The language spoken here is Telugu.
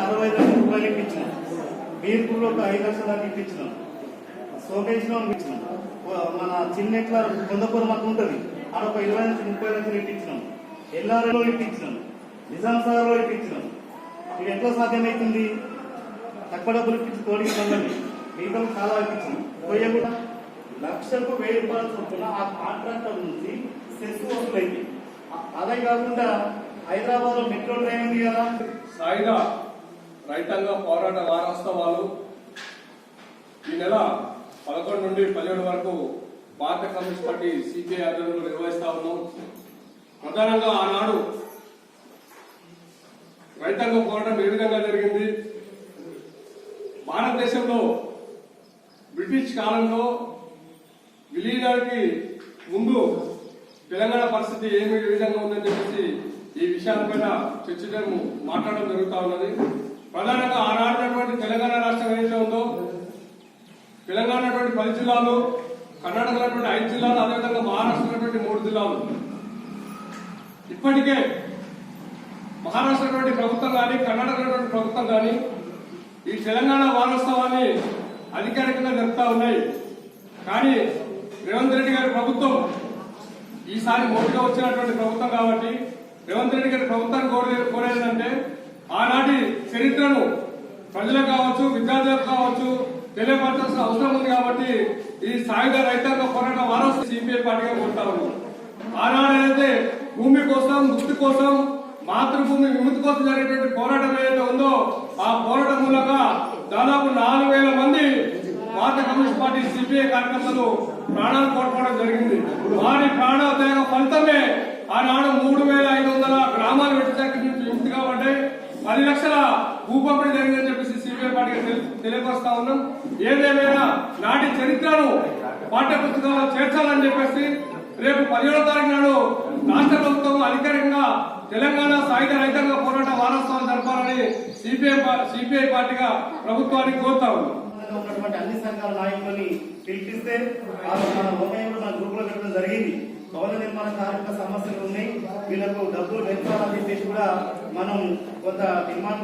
అరవై లక్షల రూపాయలు ఇప్పించిన బీర్పూర్లో ఒక ఐదు లక్షల దాకా ఇప్పించినాం సోకేజ్లో ఇప్పించినాం మన చిన్నెట్ల కొందపూర్ మాకు ఉంటుంది ఆడ ఒక ఇరవై నుంచి ముప్పై లక్షలు ఇప్పించినాం ఎల్ఆర్లో ఇప్పించినాం నిజాం సాగర్లో ఇప్పించినాం ఇది ఎట్లా సాధ్యమవుతుంది తక్కువ డబ్బులు ఇప్పించి తోడికి పొందండి మిగతా చాలా ఇప్పించినాం పోయే కూడా లక్షలకు వెయ్యి రూపాయల చొప్పున ఆ కాంట్రాక్టర్ నుంచి సెస్ వసూలైంది అదే కాకుండా హైదరాబాద్లో మెట్రో ట్రైన్ ఉంది కదా? సాయిగా రైతాంగ పోరాట వారోత్సవాలు. ఈ నెల పదకొండు నుండి పదిహేడు వరకు భారత కమ్యూనిస్ట్ పార్టీ సిపిఐ ఆధ్వర్యంలో నిర్వహిస్తా ఉన్నాం. ప్రధానంగా ఆనాడు రైతాంగ పోరాటం ఏ విధంగా జరిగింది? భారతదేశంలో బ్రిటిష్ కాలంలో విలీనానికి ముందు తెలంగాణ పరిస్థితి ఏమి విధంగా ఉందని చెప్పేసి ఈ విషయాలపైన చర్చించడం మాట్లాడడం జరుగుతా ఉన్నది. ప్రధానంగా ఆనాడినటువంటి తెలంగాణ రాష్ట్రం ఏదైతే ఉందో తెలంగాణ పది జిల్లాలు కర్ణాటక ఐదు జిల్లాలు అదేవిధంగా మహారాష్ట్ర మూడు జిల్లాలు. ఇప్పటికే మహారాష్ట్ర ప్రభుత్వం కానీ కర్ణాటక ప్రభుత్వం కానీ ఈ తెలంగాణ వారోత్సవాన్ని అధికారికంగా జరుపుతా ఉన్నాయి. కానీ రేవంత్ రెడ్డి గారి ప్రభుత్వం ఈసారి మోడీగా వచ్చినటువంటి ప్రభుత్వం కాబట్టి రేవంత్ రెడ్డి గారి ప్రభుత్వాన్ని కోరే కోరేదంటే ఆనాటి చరిత్రను ప్రజలకు కావచ్చు విద్యార్థులకు కావచ్చు తెలియపరచాల్సిన అవసరం ఉంది కాబట్టి ఈ సాయుధ రైతాంగ పోరాటం వారసు సిపిఐ పార్టీగా కోరుతా ఉన్నాం ఆనాడు భూమి కోసం ముక్తి కోసం మాతృభూమి విముక్తి కోసం జరిగేటువంటి పోరాటం ఏదైతే ఉందో ఆ పోరాటం మూలక దాదాపు నాలుగు వేల మంది భారత కమ్యూనిస్ట్ పార్టీ సిపిఐ కార్యకర్తలు ప్రాణాలు కోల్పోవడం జరిగింది. వారి ప్రాణోదయం ఫలితమే ఆనాడు మూడు వేల ఐదు వందల గ్రామాలు వెట్టి నుంచి కాబట్టి పది లక్షల భూపంపిణీ జరిగిందని చెప్పేసి సిపిఐ పార్టీకి తెలియపరుస్తా ఉన్నాం. ఏదేమైనా నాటి చరిత్రను పాఠ్య పుస్తకాల్లో చేర్చాలని చెప్పేసి రేపు పదిహేడో తారీఖు నాడు రాష్ట్ర ప్రభుత్వం అధికారికంగా తెలంగాణ సాయుధ రైతాంగ పోరాట వారోత్సవాలు జరపాలని సిపిఐ సిపిఐ పార్టీగా ప్రభుత్వానికి కోరుతా ఉన్నాం. సంఘంలో ఉన్నటువంటి అన్ని సంఘాల నాయకులని పిలిపిస్తే వాళ్ళు మన ఓమయ్య మన గ్రూప్ పెట్టడం జరిగింది. భవన నిర్మాణ కార్మిక సమస్యలు ఉన్నాయి. వీళ్ళకు డబ్బులు పెంచాలని చెప్పేసి కూడా మనం కొంత డిమాండ్